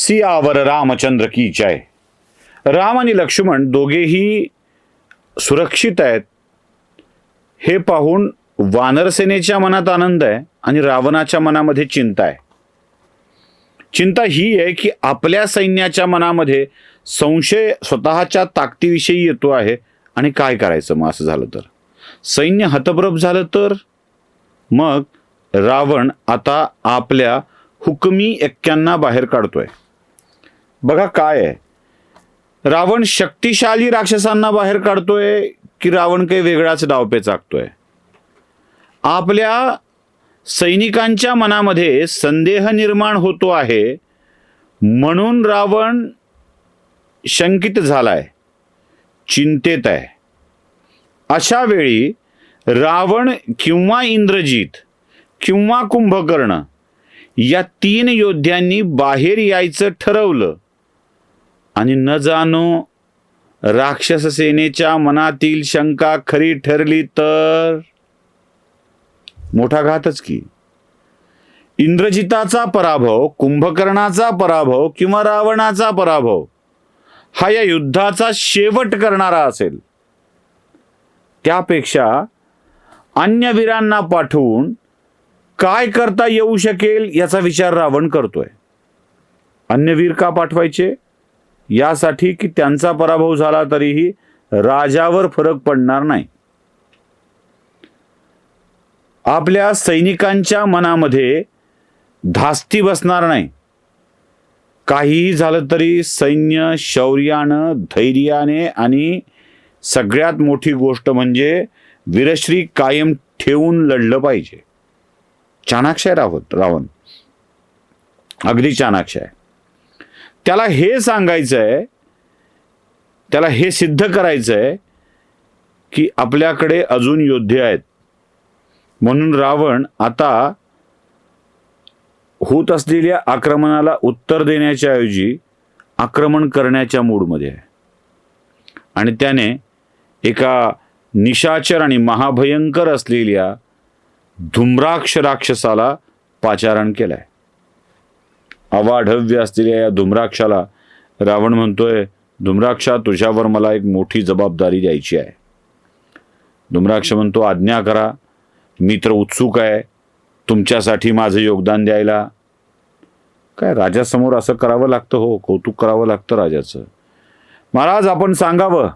सियावर रामचंद्र की जय. राम आणि लक्ष्मण दोघेही सुरक्षित आहेत. हे पाहून वानरसेनेच्या मनात आनंद आहे आणि रावणाच्या मनामध्ये चिंता आहे. चिंता ही आहे की आपल्या सैन्याच्या मनामध्ये संशय स्वतःच्या ताकदीविषयी येतो आहे आणि काय करायचं मग असं झालं तर? सैन्य हतप्रभ झालं तर? मग रावण आता आपल्या हुकमी एक्क्यांना बाहेर काढतोय. बघा काय आहे. रावण शक्तिशाली राक्षसांना बाहेर काढतोय की रावण काही वेगळाच डावपे चाकतोय आपल्या सैनिकांच्या मनामध्ये संदेह निर्माण होतो आहे. म्हणून रावण शंकित झालाय. चिंतेत आहे. अशा वेळी रावण किंवा इंद्रजीत किंवा कुंभकर्ण या तीन योद्ध्यांनी बाहेर यायचं ठरवलं. आणि न जाणो राक्षस सेनेच्या मनातील शंका खरी ठरली तर? मोठा घातच की. इंद्रजिताचा पराभव कुंभकर्णाचा पराभव किंवा रावणाचा पराभव हा या युद्धाचा शेवट करणारा असेल. त्यापेक्षा अन्य वीरांना पाठवून काय करता येऊ शकेल याचा विचार रावण करतोय. अन्य वीर का पाठवायचे? यासाठी की त्यांचा पराभव झाला तरीही राजावर फरक पडणार नाही. आपल्या सैनिकांच्या मनामध्ये धास्ती बसणार नाही. काहीही झालं तरी सैन्य शौर्यानं धैर्याने आणि सगळ्यात मोठी गोष्ट म्हणजे वीरश्री कायम ठेवून लढलं पाहिजे. चाणाक्ष आहे रावत रावण. अगदी चाणाक्ष आहे. त्याला हे सांगायचं आहे त्याला हे सिद्ध करायचं आहे की आपल्याकडे अजून योद्धे आहेत. म्हणून रावण आता होत असलेल्या आक्रमणाला उत्तर देण्याच्या ऐवजी आक्रमण करण्याच्या मूडमध्ये आहे. आणि त्याने एका निशाचर आणि महाभयंकर असलेल्या धुम्राक्ष राक्षसाला पाचारण केलंय. अवाढव्य असलेल्या या धुम्राक्षाला रावण म्हणतोय धुम्राक्षा तुझ्यावर मला एक मोठी जबाबदारी द्यायची आहे. धुम्राक्ष म्हणतो आज्ञा करा. मी तर उत्सुक आहे. तुमच्यासाठी माझं योगदान द्यायला. काय राजासमोर असं करावं लागतं? हो कौतुक करावं लागतं राजाचं. महाराज आपण सांगावं.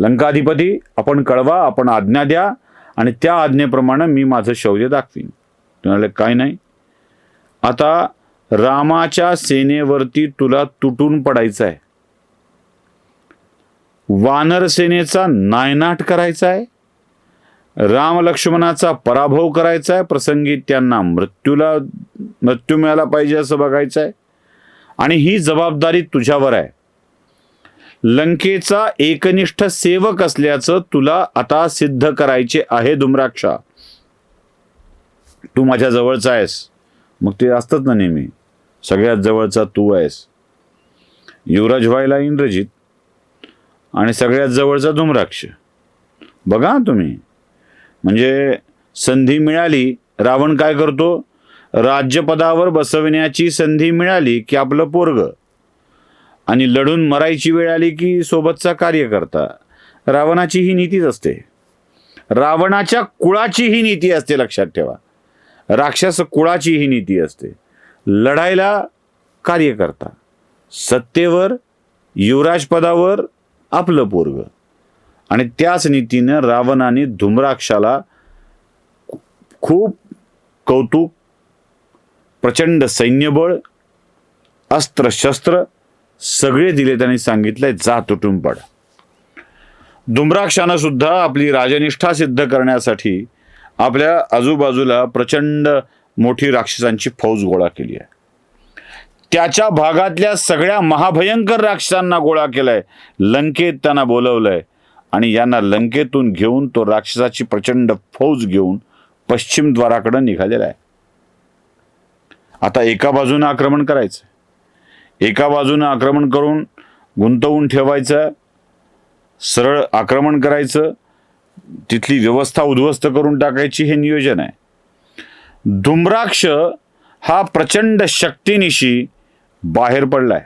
लंकाधिपती आपण कळवा आपण आज्ञा द्या आणि त्या आज्ञेप्रमाणे मी माझं शौर्य दाखवीन. म्हणाले काय नाही. आता रामाच्या सेनेवरती तुला तुटून पडायचं आहे वानर सेनेचा नायनाट करायचा आहे राम लक्ष्मणाचा पराभव करायचा आहे प्रसंगी त्यांना मृत्यूला मृत्यू मिळाला पाहिजे असं बघायचं आहे आणि ही जबाबदारी तुझ्यावर आहे. लंकेचा एकनिष्ठ सेवक असल्याचं तुला आता सिद्ध करायचे आहे दुम्राक्षा. तू माझ्या जवळचा आहेस. मग ते असतंच ना नेहमी. सगळ्यात जवळचा तू आहेस. युवराज व्हायला इंद्रजित आणि सगळ्यात जवळचा धुम्राक्ष. बघा तुम्ही. म्हणजे संधी मिळाली रावण काय करतो? राज्यपदावर बसविण्याची संधी मिळाली की आपलं पोरग. आणि लढून मरायची वेळ आली की सोबतचा कार्यकर्ता. रावणाची ही नीतीच असते. रावणाच्या कुळाची ही नीती असते लक्षात ठेवा. राक्षस कुळाची ही नीती असते. लढायला कार्यकर्ता सत्तेवर युवराजपदावर आपलं पोरग. आणि त्याच नीतीनं रावणाने धुम्राक्षाला खूप कौतुक प्रचंड सैन्यबळ अस्त्र शस्त्र सगळे दिले त्यांनी सांगितलंय जा तुटून पड धुम्राक्षानं सुद्धा आपली राजनिष्ठा सिद्ध करण्यासाठी आपल्या आजूबाजूला प्रचंड मोठी राक्षसांची फौज गोळा केली आहे. त्याच्या भागातल्या सगळ्या महाभयंकर राक्षसांना गोळा केलाय. लंकेत त्यांना बोलवलंय. आणि यांना लंकेतून घेऊन तो राक्षसाची प्रचंड फौज घेऊन पश्चिम द्वाराकडे निघालेला आहे. आता एका बाजूनं आक्रमण करायचं. एका बाजूनं आक्रमण करून गुंतवून ठेवायचं. सरळ आक्रमण करायचं. तिथली व्यवस्था उद्ध्वस्त करून टाकायची हे नियोजन आहे. धुम्राक्ष हा प्रचंड शक्तीनिशी बाहेर पडलाय.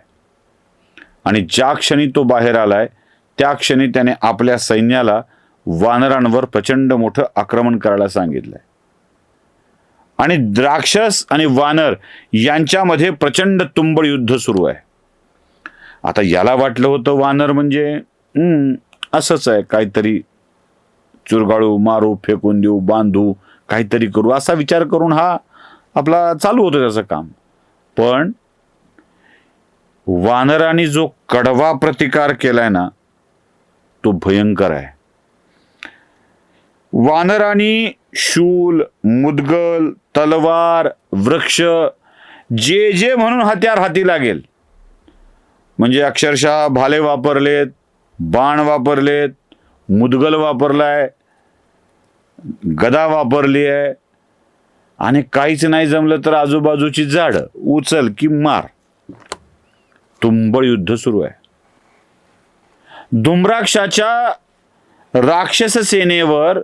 आणि ज्या क्षणी तो बाहेर आलाय त्या क्षणी त्याने आपल्या सैन्याला वानरांवर प्रचंड मोठं आक्रमण करायला सांगितलंय. आणि द्राक्षस आणि वानर यांच्यामध्ये प्रचंड तुंबळ युद्ध सुरू आहे. आता याला वाटलं होतं वानर म्हणजे हम्म, असंच आहे काहीतरी चुरगाळू मारू फेकून देऊ बांधू काहीतरी करू. असा विचार करून हा आपला चालू होतं त्याचं काम. पण वानराने जो कडवा प्रतिकार केलाय ना तो भयंकर आहे. वानरांनी शूल मुदगल तलवार वृक्ष जे जे म्हणून हत्यार हाती लागेल म्हणजे अक्षरशः भाले वापरलेत बाण वापरलेत मुदगल वापरलाय गदा वापरली आहे. आणि काहीच नाही जमलं तर आजूबाजूची झाडं उचल की मार. तुंबळ युद्ध सुरू आहे. धुम्राक्षाच्या राक्षस सेनेवर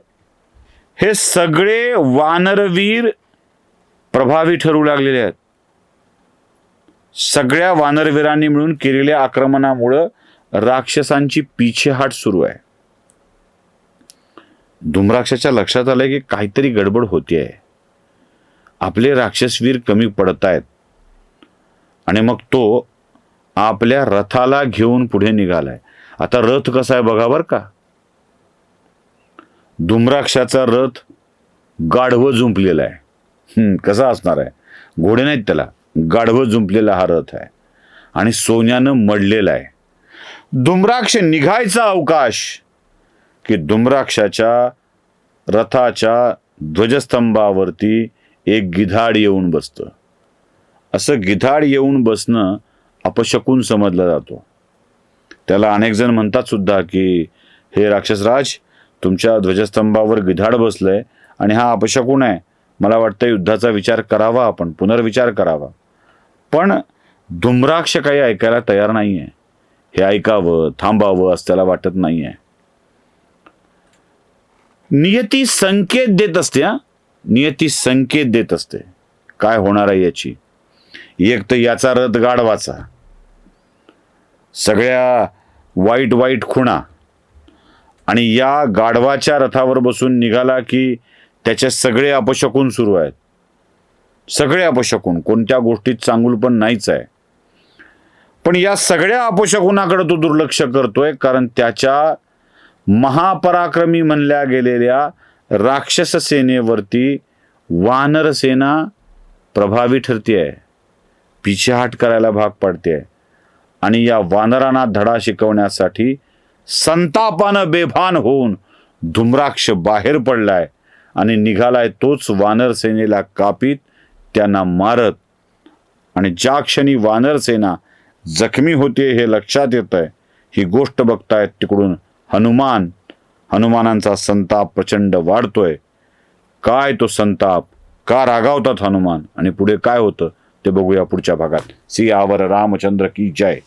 हे सगळे वानरवीर प्रभावी ठरू लागलेले आहेत. सगळ्या वानरवीरांनी मिळून केलेल्या आक्रमणामुळं राक्षसांची पिछेहाट सुरू आहे. धुम्राक्षाच्या लक्षात आलंय की काहीतरी गडबड होतीये. आपले राक्षसवीर कमी पडत आहेत आणि मग तो आपल्या रथाला घेऊन पुढे निघालाय. आता रथ कसा आहे बघा बर का. धुम्राक्षाचा रथ गाढवं जुंपलेला आहे. हम्म, कसा असणार आहे? घोडे नाहीत त्याला. गाढवं जुंपलेला हा रथ आहे. आणि सोन्यानं मडलेला आहे. धुम्राक्ष निघायचा अवकाश. की धुम्राक्षाच्या रथाच्या ध्वजस्तंभावरती एक गिधाड येऊन बसतं. असं गिधाड येऊन बसणं अपशकून समजला जातो. त्याला अनेक जण म्हणतात सुद्धा की हे राक्षसराज तुमच्या ध्वजस्तंभावर गिधाड बसलंय आणि हा अपशकून आहे. मला वाटतं युद्धाचा विचार करावा आपण पुनर्विचार करावा. पण धुम्राक्ष काही ऐकायला तयार नाही आहे हे ऐकावं थांबावं असं त्याला वाटत नाही आहे नियती संकेत देत असते हा. नियती संकेत देत असते. काय होणार आहे याची? एक तर याचा रथ गाढवाचा सगळ्या वाईट वाईट खुणा. आणि या गाढवाच्या रथावर बसून निघाला की त्याचे सगळे अपशकून सुरू आहेत. सगळे अपशकून. कोणत्या गोष्टीत चांगूल पण नाहीच आहे. पण या सगळ्या अपशकुनाकडे तो दुर्लक्ष करतोय कारण त्याच्या महापराक्रमी म्हणल्या गेलेल्या राक्षस सेनेवरती वानर सेना प्रभावी ठरते आहे पिछेहाट करायला भाग पाडते आहे आणि या वानरांना धडा शिकवण्यासाठी संतापानं बेभान होऊन धुम्राक्ष बाहेर पडलाय आणि निघालाय तोच वानर सेनेला कापीत त्यांना मारत. आणि ज्या क्षणी वानर सेना जखमी होते हे लक्षात येत आहे ही गोष्ट बघतायत तिकडून हनुमान. हनुमानांचा संताप प्रचंड वाढतोय. काय तो संताप? का रागावतात हनुमान? आणि पुढे काय होतं? ते बघूया पुढच्या भागात. सियावर रामचंद्र की जय.